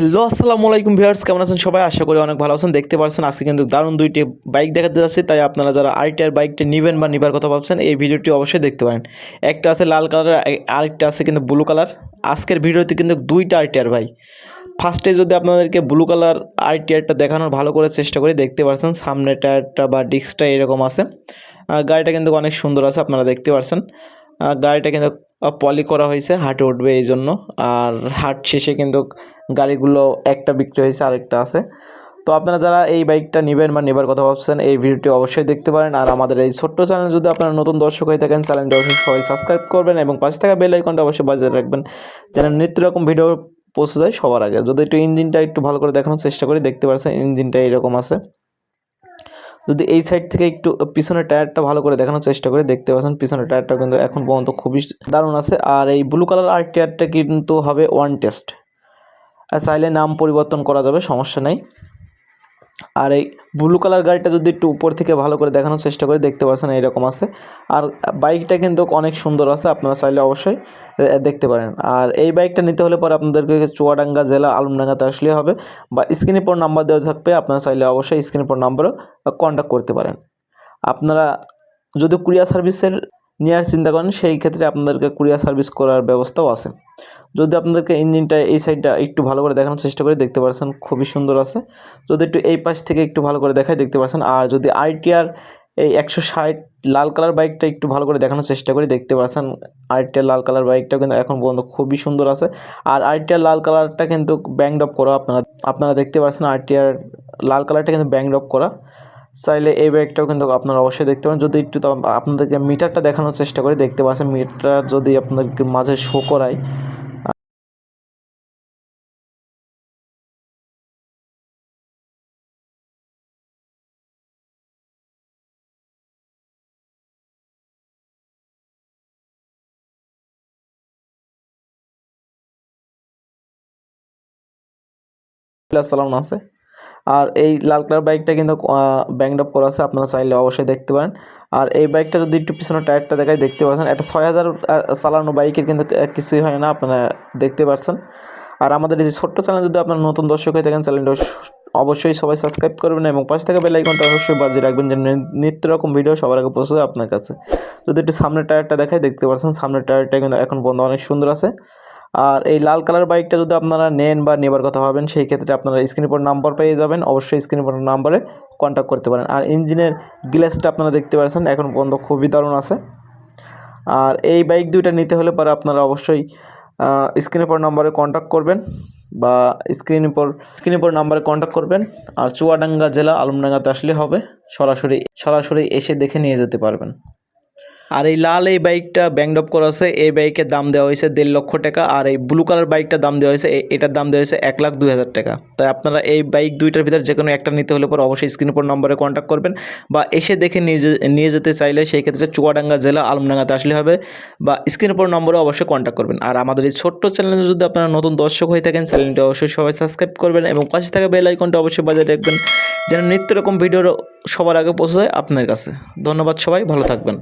Hello, আসসালামু আলাইকুম viewers, কেমন আছেন সবাই? আশা করি অনেক ভালো আছেন। দেখতে পাচ্ছেন আজকে কিন্তু দারুণ দুইটি বাইক দেখাতে যাচ্ছি। তাই আপনারা যারা আরটিআর বাইকটি নেবেন বা নিবার কথা ভাবছেন, এই ভিডিওটি অবশ্যই দেখতে পারেন। একটা আছে লাল কালার আরেকটা আছে কিন্তু ব্লু কালার। আজকের ভিডিওতে কিন্তু দুইটা আরটিআর বাইক ফার্স্টে যদি আপনাদেরকে ব্লু কালার আরটিআরটা দেখানোর ভালো করে চেষ্টা করি, দেখতে পাচ্ছেন সামনে টায়ারটা বা ডিস্কটা এরকম আছে। গাড়িটা কিন্তু অনেক সুন্দর আছে, আপনারা দেখতে পাচ্ছেন গাড়িটা কিন্তু পলি করা হয়েছে, হাটে উঠবে এই জন্য। আর হাট শেষে কিন্তু গাড়িগুলো একটা বিক্রি হয়েছে, আরেকটা আছে। তো আপনারা যারা এই বাইকটা নেবেন বা নেবার কথা ভাবছেন, এই ভিডিওটি অবশ্যই দেখতে পারেন। আর আমাদের এই ছোট্ট চ্যানেল যদি আপনারা নতুন দর্শক হয়ে থাকেন চ্যানেলটি অবশ্যই সবাই সাবস্ক্রাইব করবেন এবং পাশে থাকা বেল আইকনটা অবশ্যই বাজিয়ে রাখবেন, যেন নিত্য রকম ভিডিও পৌঁছে যায় সবার আগে। যদি একটু ইঞ্জিনটা একটু ভালো করে দেখানোর চেষ্টা করি, দেখতে পাচ্ছেন ইঞ্জিনটা এরকম আছে। যদি এই সাইড থেকে একটু পিছনের টায়ারটা ভালো করে দেখানোর চেষ্টা করে, দেখতে পাচ্ছেন পিছনের টায়ারটা কিন্তু এখন পর্যন্ত খুবই দারুণ আছে। আর এই ব্লু কালার আর টায়ারটা কিন্তু হবে ওয়ান টেস্ট চাইলে নাম পরিবর্তন করা যাবে, সমস্যা নেই। আর এই ব্লু কালার গাড়িটা যদি একটু উপর থেকে ভালো করে দেখানোর চেষ্টা করি, দেখতে পাচ্ছেন এরকম আছে। আর বাইকটা কিন্তু অনেক সুন্দর আছে, আপনারা চাইলে অবশ্যই দেখতে পারেন। আর এই বাইকটা নিতে হলে পরে আপনাদেরকে চুয়াডাঙ্গা জেলা আলমডাঙ্গাতে আসলে হবে বা স্ক্রিনে পর নাম্বার দেওয়া থাকবে, আপনারা চাইলে অবশ্যই স্ক্রিনে পর নাম্বারও কন্ট্যাক্ট করতে পারেন। আপনারা যদি কুরিয়ার সার্ভিসের নেওয়ার চিন্তা করেন, সেই ক্ষেত্রে আপনাদেরকে কুরিয়ার সার্ভিস করার ব্যবস্থাও আছে। যদি আপনাদেরকে ইঞ্জিনটা এই সাইডটা একটু ভালো করে দেখানোর চেষ্টা করি, দেখতে পাচ্ছেন খুবই সুন্দর আছে। যদি একটু এই পাশ থেকে একটু ভালো করে দেখাই, দেখতে পাচ্ছেন আর যদি আইটিআর এই একশো ষাট লাল কালার বাইকটা একটু ভালো করে দেখানোর চেষ্টা করি, দেখতে পাচ্ছেন আইটিআর লাল কালার বাইকটা কিন্তু এখন পর্যন্ত খুবই সুন্দর আছে। আর আইটিআর লাল কালারটা কিন্তু ব্যাংড করা আপনারা আপনারা দেখতে পাচ্ছেন আরটিআর লাল কালারটা কিন্তু ব্যাংড অফ করা। চাইলে এই বাইকটাও কিন্তু আপনারা অবশ্যই দেখতে পারেন। যদি একটু আপনাদেরকে মিটারটা দেখানোর চেষ্টা করি, দেখতে পাচ্ছেন মিটারটা যদি আপনাদেরকে মাঝে শো করায় চালানো আছে। আর এই লাল কালার বাইকটা কিন্তু ব্যাংড আপ করা আছে, আপনারা চাইলে অবশ্যই দেখতে পারেন। আর এই বাইকটা যদি একটু পিছনে টায়ারটা দেখায় দেখতে পাচ্ছেন একটা ছয় হাজার চালানো বাইকের কিন্তু কিছুই হয় না, আপনারা দেখতে পাচ্ছেন আর আমাদের এই যে ছোট্ট চ্যানেল যদি আপনার নতুন দর্শক হয়ে থাকেন চ্যানেলটা অবশ্যই সবাই সাবস্ক্রাইব করবেন এবং পাশে থেকে বেল আইকনটা অবশ্যই বাজিয়ে রাখবেন, যেন নিত্য রকম ভিডিও সবার আগে পৌঁছে যায় আপনার কাছে। যদি একটু সামনের টায়ারটা দেখায় দেখতে পাচ্ছেন, সামনের টায়ারটা কিন্তু এখন বন্ধ, অনেক সুন্দর আছে। আর এই লাল কালার বাইকটা যদি আপনারা নেন বা নেবার কথা ভাবেন, সেই ক্ষেত্রে আপনারা স্ক্রিনের পর নাম্বার পেয়ে যাবেন। অবশ্যই স্ক্রিনের পর নাম্বারে কন্ট্যাক্ট করতে পারেন। আর ইঞ্জিনের গ্লাসটা আপনারা দেখতে পাচ্ছেন, এখন পর্যন্ত খুবই দারুণ আছে। আর এই বাইক দুইটা নিতে হলে পরে আপনারা অবশ্যই স্ক্রিনের পর নাম্বারে কন্ট্যাক্ট করবেন বা স্ক্রিনের পর স্ক্রিনের পর নাম্বারে কন্ট্যাক্ট করবেন। আর চুয়াডাঙ্গা জেলা আলমডাঙ্গাতে আসলে হবে। সরাসরি সরাসরি এসে দেখে নিয়ে যেতে পারবেন। আর এই লাল এই বাইকটা ব্যাংড অফ করা আছে এই বাইকের দাম দেওয়া হয়েছে দেড় লক্ষ টাকা। আর এই ব্লু কালার বাইকটার দাম দেওয়া হয়েছে এটার দাম দেওয়া হয়েছে এক লাখ দুই হাজার টাকা। তাই আপনারা এই বাইক দুইটার ভিতরে যে কোনো একটা নিতে হলে পর অবশ্যই স্ক্রিন উপর নম্বরে কন্ট্যাক্ট করবেন বা এসে দেখে নিয়ে যেতে চাইলে সেই ক্ষেত্রে চুয়াডাঙ্গা জেলা আলমডাঙ্গাতে আসলে হবে বা স্ক্রিন উপর নম্বরে অবশ্যই কন্ট্যাক্ট করবেন। আর আমাদের এই ছোট্ট চ্যানেলে যদি আপনারা নতুন দর্শক হয়ে থাকেন চ্যানেলটি অবশ্যই সবাই সাবস্ক্রাইব করবেন এবং পাশে থাকা বেল আইকনটা অবশ্যই বাজিয়ে রাখবেন, যেন নিত্য রকম ভিডিওর সবার আগে পৌঁছে যায় আপনার কাছে। ধন্যবাদ সবাই, ভালো থাকবেন।